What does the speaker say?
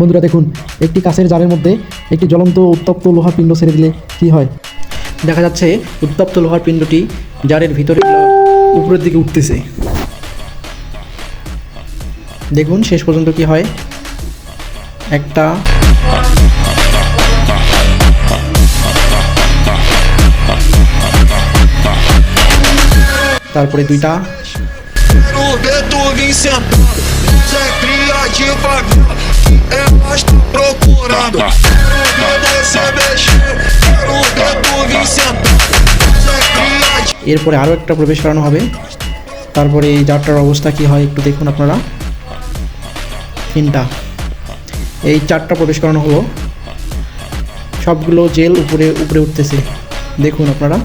বন্ধুরা দেখুন, একটি কাঁচের জারের মধ্যে একটি জ্বলন্ত উত্তপ্ত লোহার পিণ্ড ছেড়ে দিলে কি হয়? দেখা যাচ্ছে উত্তপ্ত লোহার পিণ্ডটি জারের ভিতরে উপরের দিকে উঠতেছে। দেখুন, শেষ পর্যন্ত কি হয়? একটা তারপরে দুইটা। É nós tá procurando. Quero você mexer. Quero ver tu vir de এরপরে আরও একটা প্রবেশ করানো হবে। তারপরে এই জারটার অবস্থা কি হয় একটু দেখুন আপনারা। তিনটা। এই চারটা প্রবেশ করানো হলো। সবগুলো জেল উপরে উপরে উঠতেছে। দেখুন আপনারা।